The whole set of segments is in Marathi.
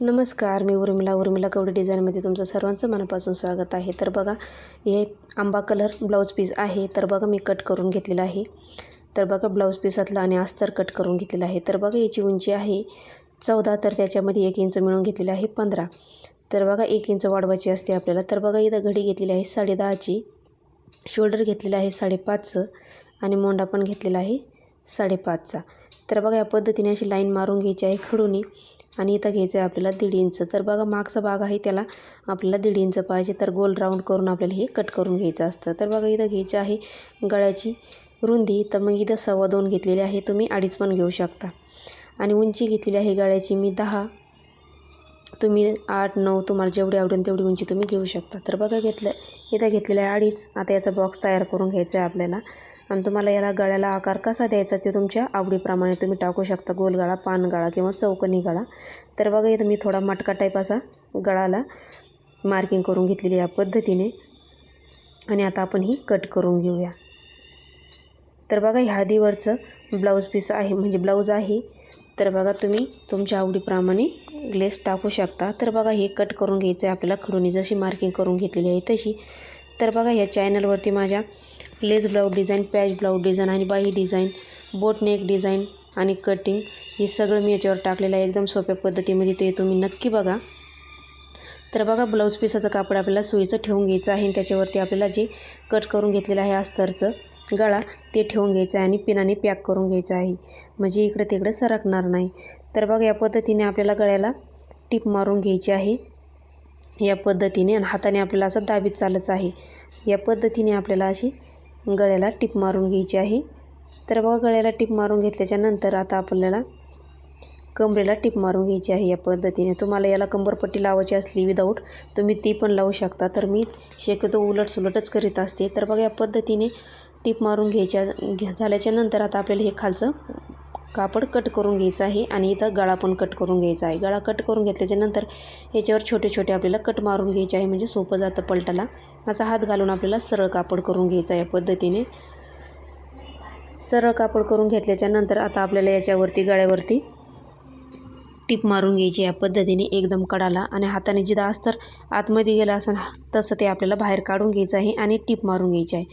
नमस्कार मी उर्मिला. उर्मिला कवडे डिझाईनमध्ये तुमचं सर्वांचं मनापासून स्वागत आहे. तर बघा हे आंबा कलर ब्लाऊज पीस आहे. तर बघा मी कट करून घेतलेलं आहे. तर बघा ब्लाऊज पीसातलं आणि अस्तर कट करून घेतलेलं आहे. तर बघा याची उंची आहे चौदा तर त्याच्यामध्ये एक इंच मिळून घेतलेलं आहे पंधरा. तर बघा एक इंच वाढवायची असते आपल्याला. तर बघा इथं घडी घेतलेली आहे साडेदहाची. शोल्डर घेतलेला आहे साडेपाचचं. आणि मोंडा पण घेतलेला आहे साडेपाचचा. तर बघा या पद्धतीने अशी लाईन मारून घ्यायची आहे खडूनी. आणि इथं घ्यायचं आहे आपल्याला दीड इंच. तर बघा मागचा भाग आहे त्याला आपल्याला दीड इंच पाहिजे. तर गोल राऊंड करून आपल्याला हे कट करून घ्यायचं असतं. तर बघा इथं घ्यायचं आहे गळ्याची रुंदी. तर मग इथं सव्वा दोन घेतलेली आहे. तुम्ही अडीच पण घेऊ शकता. आणि उंची घेतलेली आहे गळ्याची मी दहा. तुम्ही आठ नऊ तुम्हाला जेवढी आवडेल तेवढी उंची तुम्ही घेऊ शकता. तर बघा घेतलं इथं घेतलेलं आहे अडीच. आता याचा बॉक्स तयार करून घ्यायचा आहे आपल्याला. आणि तुम्हाला याला गळ्याला आकार कसा द्यायचा ते तुमच्या आवडीप्रमाणे तुम्ही टाकू शकता. गोलगाळा पानगाळा किंवा चौकनी गळा तर बघा इथं मी थोडा मटका टाईप असा गळाला मार्किंग करून घेतलेली या पद्धतीने. आणि आता आपण ही कट करून घेऊया. तर बघा हळदीवरचं ब्लाऊज पीस आहे म्हणजे ब्लाऊज आहे. तर बघा तुम्ही तुमच्या आवडीप्रमाणे ग्लेस टाकू शकता. तर बघा हे कट करून घ्यायचं आहे आपल्याला. खडूनी जशी मार्किंग करून घेतलेली आहे तशी. तर बघा ह्या चॅनलवरती माझ्या lace blouse design patch blouse design आणि बाही डिझाईन बोट नेक डिझाईन आणि कटिंग हे सगळं मी याच्यावर टाकलेलं आहे. एकदम सोप्या पद्धतीमध्ये ते तुम्ही नक्की बघा. तर बघा ब्लाऊज पिसाचं कापड आपल्याला सुईचं ठेवून घ्यायचं आहे आणि त्याच्यावरती आपल्याला जे कट करून घेतलेलं आहे अस्तरचं गळा ते ठेवून घ्यायचं आहे आणि पिनाने पॅक करून घ्यायचं आहे. म्हणजे इकडे तिकडे सरकणार नाही. तर बघा या पद्धतीने आपल्याला गळ्याला टीप मारून घ्यायची आहे. या पद्धतीने आणि हाताने आपल्याला असं दाबीत चालत आहे. या पद्धतीने आपल्याला अशी गळ्याला टिप मारून घ्यायची आहे. तर बघा गळ्याला टिप मारून घेतल्याच्या नंतर आता आपल्याला कमरेला टीप मारून घ्यायची आहे या पद्धतीने. तुम्हाला याला कंबरपट्टी लावायची असली विदाऊट तुम्ही ती पण लावू शकता. तर मी शक्यतो उलट सुलटच करीत असते. तर बघा या पद्धतीने टिप मारून घ्यायच्या घ्या झाल्याच्यानंतर आता आपल्याला हे खालचं कापड कट करून घ्यायचं आहे आणि इथं गळा पण कट करून घ्यायचा आहे. गळा कट करून घेतल्याच्यानंतर याच्यावर छोटे छोटे आपल्याला कट मारून घ्यायचे आहे. म्हणजे सोपं जातं पलटाला असा हात घालून आपल्याला सरळ कापड करून घ्यायचं आहे या पद्धतीने. सरळ कापड करून घेतल्याच्यानंतर आता आपल्याला याच्यावरती गळ्यावरती टीप मारून घ्यायची या पद्धतीने. एकदम कडाला आणि हाताने जिथं अस्तर आतमध्ये गेलं असं तसं ते आपल्याला बाहेर काढून घ्यायचं आहे आणि टीप मारून घ्यायची आहे.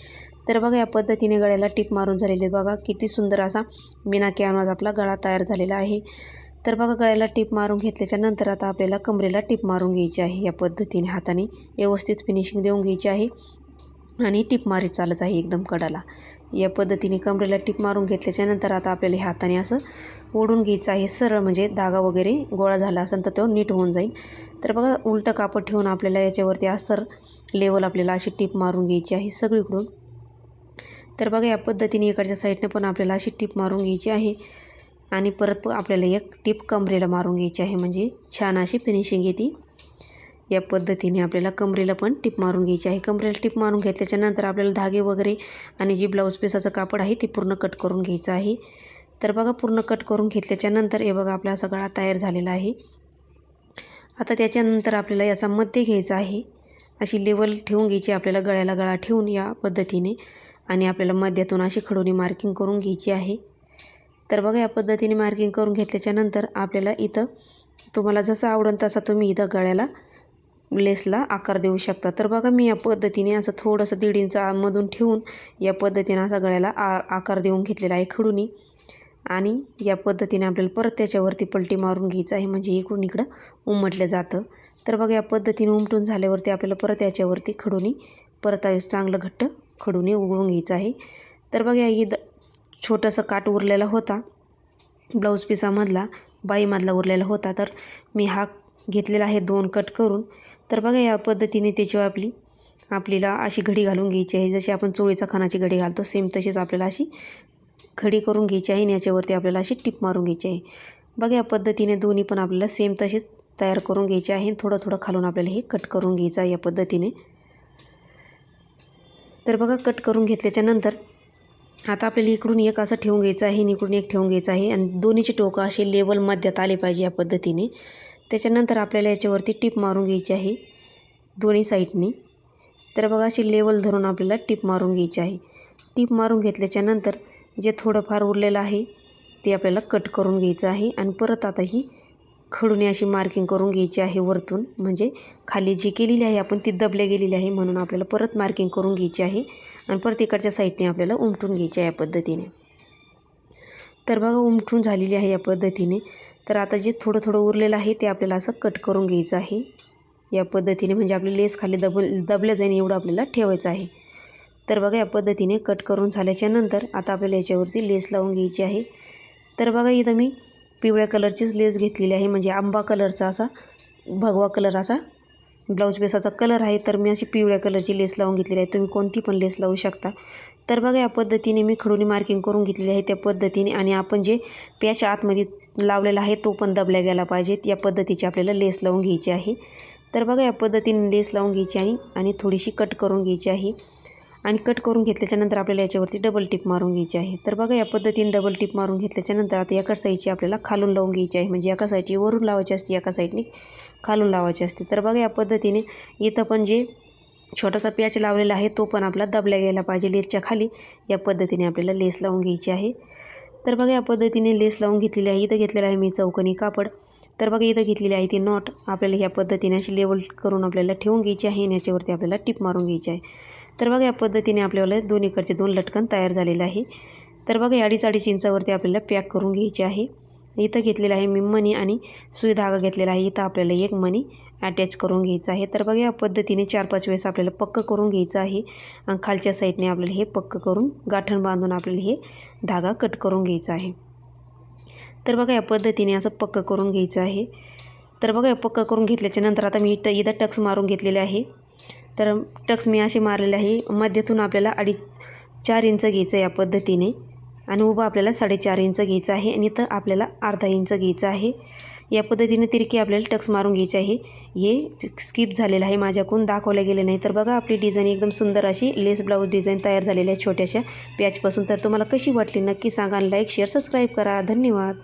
तर बघा या पद्धतीने गळ्याला टिप मारून झालेले बघा किती सुंदर असा बिना कॅनवाज आपला गळा तयार झालेला आहे. तर बघा गळ्याला टिप मारून घेतल्याच्या नंतर आता आपल्याला कमरेला टिप मारून घ्यायची आहे. या पद्धतीने हाताने व्यवस्थित फिनिशिंग देऊन घ्यायची आहे आणि टिप मारीत चालत आहे एकदम कडाला. या पद्धतीने कमरेला टिप मारून घेतल्याच्यानंतर आता आपल्याला हाताने असं ओढून घ्यायचं आहे. सरळ म्हणजे धागा वगैरे गोळा झाला असेल तर तो नीट होऊन जाईल. तर बघा उलटं कापड ठेवून आपल्याला याच्यावरती अस्तर लेवल आपल्याला अशी टिप मारून घ्यायची आहे सगळीकडून. तर बघा या पद्धतीने इकडच्या साईडनं पण आपल्याला अशी टिप मारून घ्यायची आहे. आणि परत आपल्याला एक टिप कमरेला मारून घ्यायची आहे. म्हणजे छान अशी फिनिशिंग येते. या पद्धतीने आपल्याला कमरेला पण टिप मारून घ्यायची आहे. कमरेला टिप मारून घेतल्याच्यानंतर आपल्याला धागे वगैरे आणि जी ब्लाऊज पीसाचं कापड आहे ते पूर्ण कट करून घ्यायचं आहे. तर बघा पूर्ण कट करून घेतल्याच्यानंतर हे बघा आपला असा गळा तयार झालेला आहे. आता त्याच्यानंतर आपल्याला याचा मध्य घ्यायचा आहे. अशी लेवल ठेवून घ्यायची आपल्याला गळ्याला गळा ठेवून या पद्धतीने. आणि आपल्याला मध्यातून अशी खडूनी मार्किंग करून घ्यायची आहे. तर बघा या पद्धतीने मार्किंग करून घेतल्याच्यानंतर आपल्याला इथं तुम्हाला जसं आवडेल तसा तुम्ही इथं गळ्याला लेसला आकार देऊ शकता. तर बघा मी या पद्धतीने असं थोडंसं दीड इंच मधून ठेवून या पद्धतीने असा गळ्याला आ आकार देऊन घेतलेला आहे खडूनी. आणि या पद्धतीने आपल्याला परत त्याच्यावरती पलटी मारून घ्यायचं आहे म्हणजे इकडून इकडं उमटलं जातं. तर बघा या पद्धतीने उमटून झाल्यावरती आपल्याला परत याच्यावरती खडूनी परत चांगलं घट्ट खडूने उघडून घ्यायचं आहे. तर बघा ही द छोटंसं काट उरलेला होता. ब्लाऊज पिसामधला बाईमधला उरलेला होता. तर मी हा घेतलेला आहे दोन कट करून. तर बघा या पद्धतीने त्याची आपली आपल्याला अशी घडी घालून घ्यायची आहे. जशी आपण चोळीचा खानाची घडी घालतो सेम तशीच आपल्याला अशी घडी करून घ्यायची आहे आणि याच्यावरती आपल्याला अशी टिप मारून घ्यायची आहे. बघा या पद्धतीने दोन्ही पण आपल्याला सेम तशीच तयार करून घ्यायची आहे. थोडं थोडं खालून आपल्याला हे कट करून घ्यायचं आहे या पद्धतीने. तर बघा कट करून घेतल्याच्यानंतर आता आपल्याला इकडून एक असं ठेवून घ्यायचं आहे इकडून एक ठेवून घ्यायचं आहे आणि दोन्हीचे टोकं असे लेवल मध्यात आले पाहिजे या पद्धतीने. त्याच्यानंतर आपल्याला याच्यावरती टीप मारून घ्यायची आहे दोन्ही साईडने तर बघा अशी लेवल धरून आपल्याला टीप मारून घ्यायची आहे. टीप मारून घेतल्याच्यानंतर जे थोडंफार उरलेलं आहे ते आपल्याला कट करून घ्यायचं आहे आणि परत आता ही खडूने अशी मार्किंग करून घ्यायची आहे वरतून. म्हणजे खाली जी केलेली आहे आपण ती दबल्या गेलेली आहे म्हणून आपल्याला परत मार्किंग करून घ्यायची आहे. आणि परत इकडच्या साईडने आपल्याला उमटून घ्यायची आहे या पद्धतीने. तर बघा उमटून झालेली आहे या पद्धतीने. तर आता जे थोडं थोडं उरलेलं आहे ते आपल्याला असं कट करून घ्यायचं आहे. या पद्धतीने म्हणजे आपली लेस खाली दबल दबल्या जाईन एवढं आपल्याला ठेवायचं आहे. तर बघा या पद्धतीने कट करून झाल्याच्यानंतर आता आपल्याला याच्यावरती लेस लावून घ्यायची आहे. तर बघा इथं मी पिवळ्या कलरचीच लेस घेतलेली आहे. म्हणजे आंबा कलरचा असा भगवा कलर असा ब्लाऊज पेसाचा कलर आहे. तर मी अशी पिवळ्या कलरची लेस लावून घेतलेली आहे. तुम्ही कोणती पण लेस लावू शकता. तर बघा या पद्धतीने मी खडूनी मार्किंग करून घेतलेली आहे त्या पद्धतीने. आणि आपण जे पॅच आतमध्ये लावलेला आहे तो पण दबल्या गेला पाहिजे. या पद्धतीची आपल्याला लेस लावून घ्यायची आहे. तर बघा या पद्धतीने लेस लावून घ्यायची आहे आणि थोडीशी कट करून घ्यायची आहे. आणि कट करून घेतल्याच्यानंतर आपल्याला याच्यावरती डबल टिप मारून घ्यायची आहे. तर बघा या पद्धतीने डबल टिप मारून घेतल्याच्यानंतर आता एका साईडची आपल्याला खालून लावून घ्यायची आहे. म्हणजे एका साईडची वरून लावायची असते एका साईडने खालून लावायची असते. तर बघा या पद्धतीने इथं पण जे छोटासा प्याच लावलेला आहे तो पण आपला दबल्या गेला पाहिजे लेसच्या खाली. या पद्धतीने आपल्याला लेस लावून घ्यायची आहे. तर बघा या पद्धतीने लेस लावून घेतलेली आहे. इथं घेतलेलं आहे मी चौकनी कापड. तर बघा इथं घेतलेली आहे ती नॉट आपल्याला ह्या पद्धतीने अशी लेवल करून आपल्याला ठेवून घ्यायची आहे आणि याच्यावरती आपल्याला टिप मारून घ्यायची आहे. तर बघा या पद्धतीने आपल्याला दोन इकडचे दोन लटकन तयार झालेलं आहे. तर बघा या अडीच अडीच इंचावरती आपल्याला पॅक करून घ्यायची आहे. इथं घेतलेलं आहे मी मणी आणि सुई धागा घेतलेला आहे. इथं आपल्याला एक मणी अटॅच करून घ्यायचं आहे. तर बघा या पद्धतीने चार पाच वेळेस आपल्याला पक्क करून घ्यायचं आहे. आणि खालच्या साईडने आपल्याला हे पक्क करून गाठण बांधून आपल्याला हे धागा कट करून घ्यायचा आहे. तर बघा या पद्धतीने असं पक्क करून घ्यायचं आहे. तर बघा या पक्क करून घेतल्याच्या नंतर आता मी ट इथं टक्स मारून घेतलेले आहे. तर टक्स मी असे मारलेले आहे. मध्यातून आपल्याला अडीच चार इंच घ्यायचं या पद्धतीने. आणि उभं आपल्याला साडेचार इंच घ्यायचं आहे आणि इथं आपल्याला अर्धा इंच घ्यायचं आहे. या पद्धतीने तिरकी आपल्याला टक्स मारून घ्यायची आहे. हे स्किप झालेलं आहे माझ्याकडून दाखवलं गेले नाही. तर बघा आपली डिझाईन एकदम सुंदर अशी लेस ब्लाऊज डिझाईन तयार झालेली आहे छोट्याशा पॅचपासून तर तुम्हाला कशी वाटली नक्की सांगा लाईक शेअर सबस्क्राईब करा. धन्यवाद.